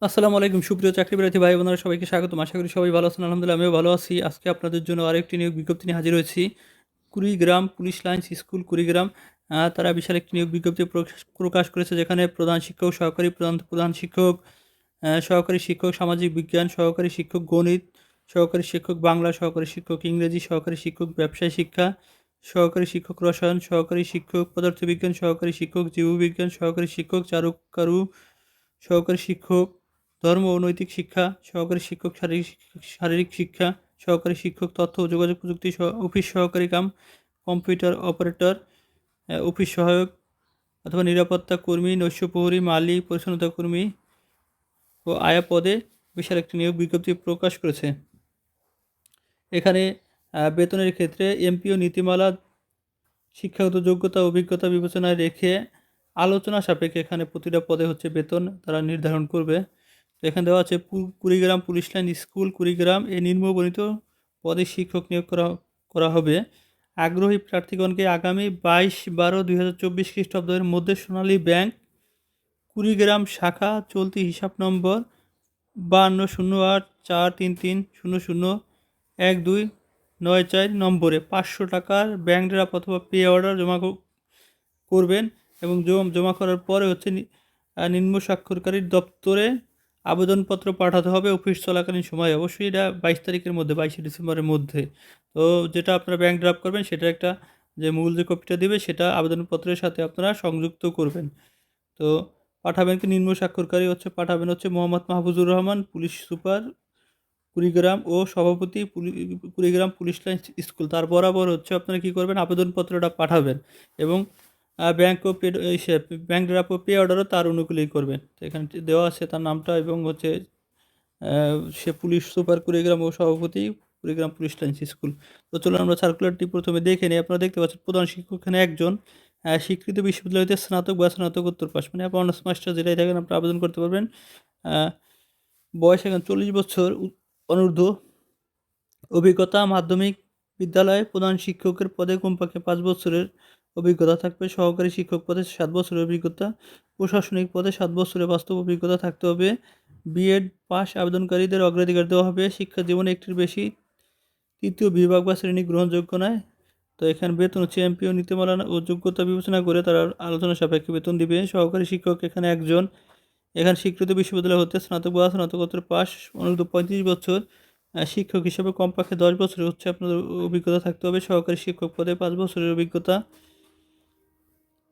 আসসালামু আলাইকুম, সুপ্রিয় চাকরি প্রার্থী ভাই বোনেরা, সবাইকে স্বাগতম। আশা করি সবাই ভালো আছেন। আলহামদুলিল্লাহ, আমিও ভালো আছি। আজকে আপনাদের জন্য আরেকটি নিয়োগ বিজ্ঞপ্তি নিয়ে হাজির হয়েছি। Kurigram police lines school, Kurigram. তারা বিশাল একটি নিয়োগ বিজ্ঞপ্তি প্রকাশ- প্রকাশ করেছে যেখানে প্রধান শিক্ষক, সহকারী প্রধান প্রধান শিক্ষক সহকারী শিক্ষক, সামাজিক বিজ্ঞান, সহকারী শিক্ষক, গণিত, সহকারী শিক্ষক বাংলা, সহকারী শিক্ষক ইংরেজি, সহকারী শিক্ষক ব্যবসায় শিক্ষা, সহকারী শিক্ষক রসায়ন, সহকারী শিক্ষক পদার্থবিজ্ঞান, সহকারী শিক্ষক জীববিজ্ঞান, সহকারী শিক্ষক চারুকারু, সহকারী শিক্ষক ধর্ম ও নৈতিক শিক্ষা, সহকারী শিক্ষক, শারীরিক শারীরিক শিক্ষা, সহকারী শিক্ষক, তথ্য ও যোগাযোগ প্রযুক্তি অফিস সহকারী কাম, কম্পিউটার অপারেটর অফিস সহায়ক অথবা নিরাপত্তা কর্মী, নৈশ প্রহরী মালি পরিচ্ছন্নতা কর্মী ও আয়া পদে বিশাল একটি নিয়োগ বিজ্ঞপ্তি প্রকাশ করেছে। এখানে বেতনের ক্ষেত্রে এমপিও নীতিমালা, শিক্ষাগত যোগ্যতা, অভিজ্ঞতা বিবেচনায় রেখে আলোচনা সাপেক্ষে এখানে প্রতিটা পদে হচ্ছে বেতন তারা নির্ধারণ করবে। এখানে দেওয়া আছে Kurigram police line school Kurigram এই নিম্নবর্ণিত পদে শিক্ষক নিয়োগ করা করা হবে। আগ্রহী প্রার্থীগণকে আগামী বাইশ বারো দুই হাজার চব্বিশ খ্রিস্টাব্দের মধ্যে সোনালী ব্যাংক, কুড়িগ্রাম শাখা, চলতি হিসাব নম্বর বান্ন শূন্য আট চার তিন তিন শূন্য শূন্য এক দুই নয় চার নম্বরে পাঁচশো টাকার ব্যাংক ড্রাফট অথবা পে অর্ডার জমা কর- করবেন এবং জম- করার পরে হচ্ছে নিম্ন স্বাক্ষরকারীর দপ্তরে আবেদনপত্র পাঠাতে হবে অফিস চলাকালীন সময়ে। অবশ্যই এটা বাইশ তারিখের মধ্যে, বাইশে ডিসেম্বরের মধ্যে। তো যেটা আপনারা ব্যাংক ড্রাফট করবেন, সেটা একটা যে মূল যে কপিটা দিবে, সেটা আবেদনপত্রের সাথে আপনারা সংযুক্ত করবেন। তো পাঠাবেন কি নিম্ন স্বাক্ষরকারী হচ্ছে, পাঠাবেন হচ্ছে মোহাম্মদ মাহফুজুর রহমান, পুলিশ সুপার, কুড়িগ্রাম ও সভাপতি কুড়িগ্রাম পুলিশ লাইন স্কুল। তার বরাবর হচ্ছে আপনারা কী করবেন, আবেদনপত্রটা পাঠাবেন। এবং ব্যাংক ও পে ব্যাংক ড্রাফট ও পে অর্ডারও তার অনুকূলেই করবেন তো এখানে দেওয়া আছে তার নামটা এবং হচ্ছে সে পুলিশ, সুপার কুড়িগ্রাম ও সভাপতি কুড়িগ্রাম পুলিশ লাইন্স স্কুল। তো চলুন আমরা সার্কুলারটি প্রথমে দেখে নিই। আপনারা দেখতে পাচ্ছেন, প্রধান শিক্ষক এখানে একজন স্বীকৃত বিশ্ববিদ্যালয়তে স্নাতক বা স্নাতকোত্তর পাশ মানে আপনার অনার্স মাস্টার যেটাই থাকেন আপনি আবেদন করতে পারবেন। বয়স এখন চল্লিশ বছর অনূর্ধ্ব। অভিজ্ঞতা, মাধ্যমিক বিদ্যালয়ে প্রধান শিক্ষকের পদে কমপক্ষে পাঁচ বছরের অভিজ্ঞতা থাকবে। সহকারী শিক্ষক পদে সাত বছরের অভিজ্ঞতা। প্রশাসনিক পদে সাত বছরের বাস্তব অভিজ্ঞতা থাকতে হবে। বিএড পাস আবেদনকারীদের অগ্রাধিকার দেওয়া হবে। শিক্ষা জীবনে একটির বেশি। তৃতীয় বিভাগ বা শ্রেণি গ্রহণযোগ্য নয়। তো এখানে বেতন এমপিও নীতিমালা ও যোগ্যতা বিবেচনা করে তারা আলোচনা সাপেক্ষে বেতন দিবে। সহকারী শিক্ষক এখানে একজন। এখানে স্বীকৃত বিশ্ববিদ্যালয় হতে স্নাতক বা স্নাতকোত্তর পাস অনূর্ধ্ব পঁয়ত্রিশ বছর। শিক্ষক হিসেবে কমপক্ষে দশ বছরের হচ্ছে আপনাদের অভিজ্ঞতা থাকতে হবে। সহকারী শিক্ষক পদে পাঁচ বছরের অভিজ্ঞতা।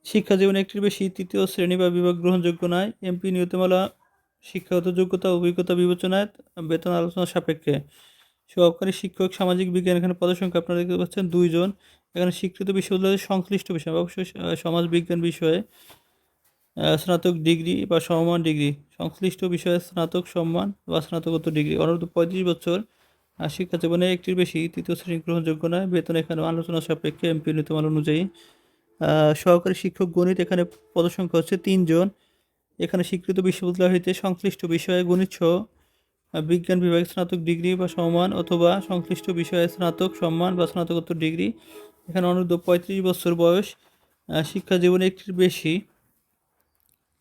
শিক্ষা জীবনে একটির বেশি তৃতীয় শ্রেণি বা বিভাগ গ্রহণযোগ্য নয়। এমপি নিয়তমালা, শিক্ষাগত যোগ্যতা, অভিজ্ঞতা বিবেচনায় বেতন আলোচনা সাপেক্ষে। সহকারী শিক্ষক, সামাজিক বিজ্ঞান, এখানে পদসংখ্যা আপনারা দেখতে পাচ্ছেন দুইজন। এখানে স্বীকৃত বিশ্ববিদ্যালয়ের সংশ্লিষ্ট বিষয়, অবশ্যই সমাজ বিজ্ঞান বিষয়ে স্নাতক ডিগ্রি বা সমমান ডিগ্রি, সংশ্লিষ্ট বিষয়ে স্নাতক সম্মান বা স্নাতকোত্তর ডিগ্রি। অনূর্ধ্ব পঁয়ত্রিশ বছর শিক্ষা জীবনে একটির বেশি তৃতীয় শ্রেণি গ্রহণযোগ্য নয়। বেতন এখানে আলোচনা সাপেক্ষে এমপি নীতিমালা অনুযায়ী সহকারী শিক্ষক গণিত এখানে পদসংখ্যা হচ্ছে তিনজন। এখানে স্বীকৃত বিশ্ববিদ্যালয় হইতে সংশ্লিষ্ট বিষয়ে গণিত সহ বিজ্ঞান বিভাগে স্নাতক ডিগ্রি বা সমান অথবা সংশ্লিষ্ট বিষয়ে স্নাতক সম্মান বা স্নাতকোত্তর ডিগ্রি। এখানে অনূর্ধ্ব পঁয়ত্রিশ বছর বয়স শিক্ষা জীবনে একটির বেশি।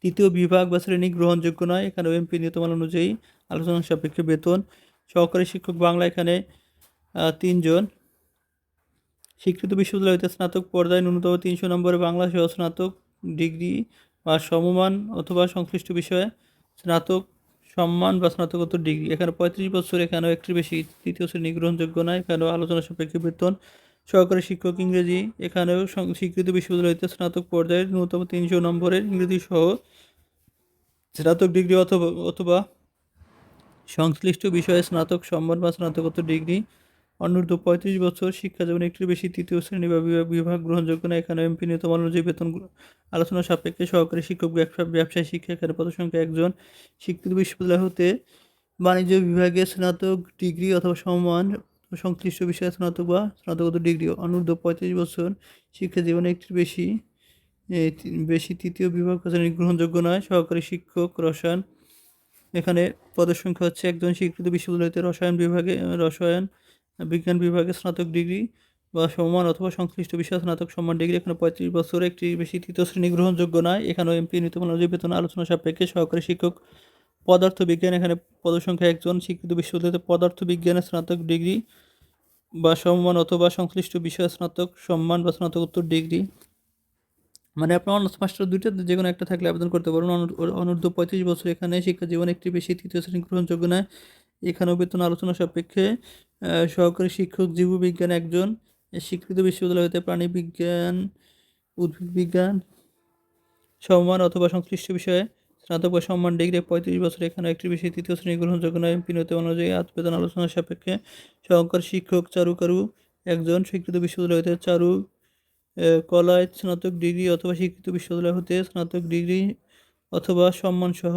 তৃতীয় বিভাগ বা শ্রেণি গ্রহণযোগ্য নয়। এখানে এমপি নীতিমাল অনুযায়ী আলোচনা সাপেক্ষে বেতন। সহকারী শিক্ষক বাংলা এখানে তিনজন। স্বীকৃত বিশ্ববিদ্যালয় হতে স্নাতক পর্যায়ে ন্যূনতম তিনশো নম্বরে বাংলা সহ স্নাতক ডিগ্রি বা সমমান অথবা সংশ্লিষ্ট বিষয়ে স্নাতক সম্মান বা স্নাতকোত্তর ডিগ্রি। এখানে পঁয়ত্রিশ বছর, এখানেও একটির বেশি। তৃতীয় শ্রেণি গ্রহণযোগ্য নয়, এখানেও আলোচনা সাপেক্ষে বেতন সহকারী শিক্ষক ইংরেজি, এখানেও স্বীকৃত বিশ্ববিদ্যালয় হতে স্নাতক পর্যায়ের ন্যূনতম তিনশো নম্বরের ইংরেজি সহ স্নাতক ডিগ্রি অথবা অথবা সংশ্লিষ্ট বিষয়ে স্নাতক সম্মান বা স্নাতকোত্তর ডিগ্রি অনূর্ধ্ব পঁয়ত্রিশ বছর শিক্ষা জীবনে একটির বেশি তৃতীয় শ্রেণি বা বিভাগ গ্রহণযোগ্য না। এখানে এমপি নীতিমালা অনুযায়ী বেতন আলোচনা সাপেক্ষে সহকারী শিক্ষক, ব্যবসা ব্যবসায় শিক্ষা এখানে পদসংখ্যা একজন। স্বীকৃত বিশ্ববিদ্যালয় হতে বাণিজ্য বিভাগে স্নাতক ডিগ্রি অথবা সমান সংশ্লিষ্ট বিষয়ে স্নাতক বা স্নাতকোত্তর ডিগ্রি। অনূর্ধ্ব পঁয়ত্রিশ বছর শিক্ষা জীবনে একটির বেশি বেশি তৃতীয় বিভাগ শ্রেণি গ্রহণযোগ্য নয়। সহকারী শিক্ষক রসায়ন। এখানে পদের সংখ্যা হচ্ছে একজন স্বীকৃত বিশ্ববিদ্যালয়তে রসায়ন বিভাগে, রসায়ন বিজ্ঞান বিভাগে স্নাতক ডিগ্রি বা সমান অথবা সংশ্লিষ্ট বিষয়ে স্নাতক সম্মান ডিগ্রি, এখানে পঁয়ত্রিশ বছর একটি বেশি তৃতীয় শ্রেণি গ্রহণযোগ্য নয়। এখানেও এমপি নীতিমালা অনুযায়ী বেতন, আলোচনা সাপেক্ষে সহকারী শিক্ষক পদার্থ বিজ্ঞান এখানে পদসংখ্যা একজন স্বীকৃত বিশ্ববিদ্যালয়তে পদার্থ বিজ্ঞানে স্নাতক ডিগ্রি বা সম্মান অথবা সংশ্লিষ্ট বিষয়ে স্নাতক সম্মান বা স্নাতকোত্তর ডিগ্রি। মানে আপনার অনার্স মাস্টার দুইটা যে কোনো একটা থাকলে আবেদন করতে অনূর- অনূর্ধ্ব পঁয়ত্রিশ বছর এখানে শিক্ষা জীবন একটি বেশি তৃতীয় শ্রেণি গ্রহণযোগ্য নয়। এখানেও বেতন আলোচনা সাপেক্ষে সহকারী শিক্ষক, জীববিজ্ঞান একজন, স্বীকৃত বিশ্ববিদ্যালয় হতে প্রাণী বিজ্ঞান, উদ্ভিদ বিজ্ঞান, সম্মান অথবা সংশ্লিষ্ট বিষয়ে স্নাতক বা সম্মান ডিগ্রি, পঁয়ত্রিশ বছর এখানে একটি বেশি তৃতীয় শ্রেণি গ্রহণযোগ্য নয়। বিনতি অনুযায়ী আত্মবেতন আলোচনা সাপেক্ষে সহকারী শিক্ষক চারুকারু একজন, স্বীকৃত বিশ্ববিদ্যালয় হতে চারু কলায় স্নাতক ডিগ্রি অথবা স্বীকৃত বিশ্ববিদ্যালয় হতে স্নাতক ডিগ্রি অথবা সম্মানসহ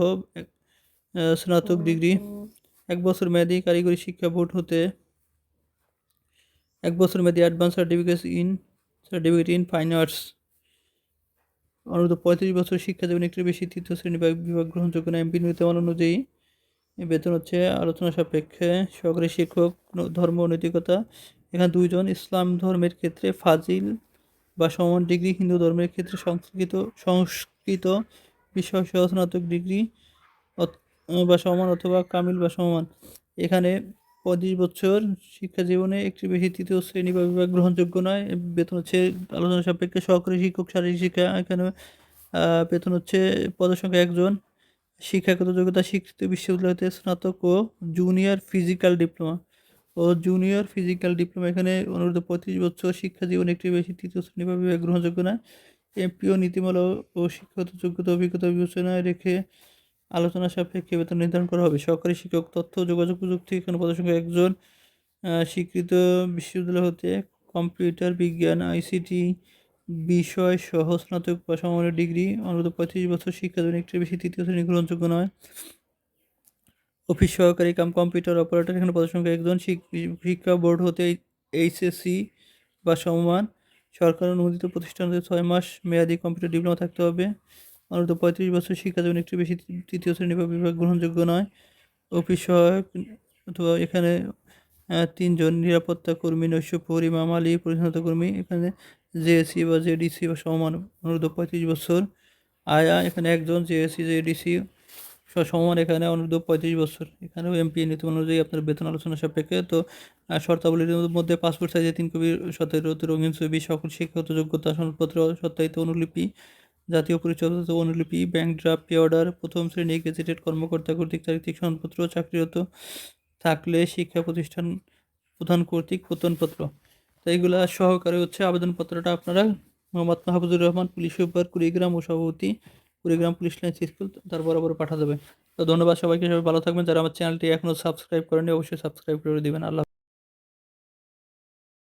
স্নাতক ডিগ্রি। এক বছর মেয়াদী কারিগরি শিক্ষা বোর্ড হতে এক বছর মেয়াদী advance certificate in certificate in fine arts অনূর্ধ্ব পঁয়ত্রিশ বছর শিক্ষা জীবন একটি বেশি তৃতীয় শ্রেণি বিভাগ গ্রহণযোগ্য না এমপি নির্দেশনা অনুযায়ী। বেতন হচ্ছে আলোচনা সাপেক্ষে সহকারী শিক্ষক ধর্ম, নৈতিকতা। এখানে দুইজন, ইসলাম ধর্মের ক্ষেত্রে ফাজিল বা সমান ডিগ্রি, হিন্দু ধর্মের ক্ষেত্রে সংস্কৃত সংস্কৃত বিষয় সহ স্নাতক ডিগ্রি বা সমান অথবা কামিল বা সমান। এখানে পঁয়ত্রিশ বছর শিক্ষা জীবনে একটি বেশি তৃতীয় শ্রেণি বা বিভাগ গ্রহণযোগ্য নয়। বেতন হচ্ছে আলোচনা সাপেক্ষে সহকারী শিক্ষক, শারীরিক শিক্ষা, এখানে বেতন হচ্ছে পদসংখ্যা একজন। শিক্ষাগত যোগ্যতা স্বীকৃত বিশ্ববিদ্যালয়তে স্নাতক ও জুনিয়র ফিজিক্যাল ডিপ্লোমা ও জুনিয়র ফিজিক্যাল ডিপ্লোমা এখানে অনুরোধ, পঁয়ত্রিশ বছর শিক্ষা জীবনে একটি বেশি তৃতীয় শ্রেণি বা বিভাগ গ্রহণযোগ্য নয়। এমপিও, নীতিমালা ও শিক্ষাগত যোগ্যতা অভিজ্ঞতা বিবেচনায় রেখে আলোচনা সাপেক্ষে বেতন নির্ধারণ করা হবে। সরকারি শিক্ষক তথ্য, যোগাযোগ প্রযুক্তি এখানে পদসংখ্যা একজন স্বীকৃত বিশ্ববিদ্যালয় হতে কম্পিউটার বিজ্ঞান, আইসিটি বিষয় সহ স্নাতক বা সমমানের ডিগ্রি, অনুরোধ পঁয়ত্রিশ বছর শিক্ষা জীবন একটি বেশি তৃতীয় শ্রেণি গ্রহণযোগ্য নয়। অফিস সহকারী কাম কম্পিউটার অপারেটর এখানে পদসংখ্যা একজন শিক্ষা বোর্ড হতে এইচএসসি বা সমমান। সরকার অনুমোদিত প্রতিষ্ঠান ছয় মাস মেয়াদি কম্পিউটার ডিপ্লোমা থাকতে হবে। অনূর্ধ্ব পঁয়ত্রিশ বছর শিক্ষা জীবন একটি বেশি তৃতীয় শ্রেণি বা বিভাগ গ্রহণযোগ্য নয়। অফিস সহায়ক অথবা এখানে তিনজন নিরাপত্তা কর্মী, নৈশ প্রহরী মামালি পরিচ্ছন্নতা কর্মী, এখানে জেএসসি বা জেডিসি বা সমান অনূর্ধ্ব পঁয়ত্রিশ বছর। আয়া এখানে একজন জেএসসি, জেডিসি সমান এখানে অনূর্ধ্ব পঁয়ত্রিশ বছর। এখানেও এমপি নীতি অনুযায়ী আপনার বেতন আলোচনা সাপেক্ষে, তো শর্তাবলীর মধ্যে পাসপোর্ট সাইজে তিন কপি সতেরোতে রঙিন ছবি, সকল শিক্ষাগত যোগ্যতা, সনদপত্র, সত্যায়িত অনুলিপি জাতীয় পরিচয়পত্র অনুলিপি ব্যাংক ড্রাফট পে অর্ডার প্রথম শ্রেণি গেজেটেড কর্মকর্তা কর্তৃক চারিত্রিক সনদপত্র, চাকরিরত থাকলে শিক্ষা প্রতিষ্ঠান প্রধান কর্তৃক প্রত্যয়নপত্র তো এইগুলা সহকারে হচ্ছে আবেদনপত্রটা আপনারা মোহাম্মদ মাহফুজুর রহমান, পুলিশ সুপার, কুড়িগ্রাম ও সভাপতি, কুড়িগ্রাম পুলিশ লাইন স্কুল তার বরাবর পাঠা দেবে। তো ধন্যবাদ সবাইকে, সবাই ভালো থাকবেন। যারা আমার চ্যানেলটি এখনও সাবস্ক্রাইব করেনি অবশ্যই সাবস্ক্রাইব করে দিবেন। আল্লাহ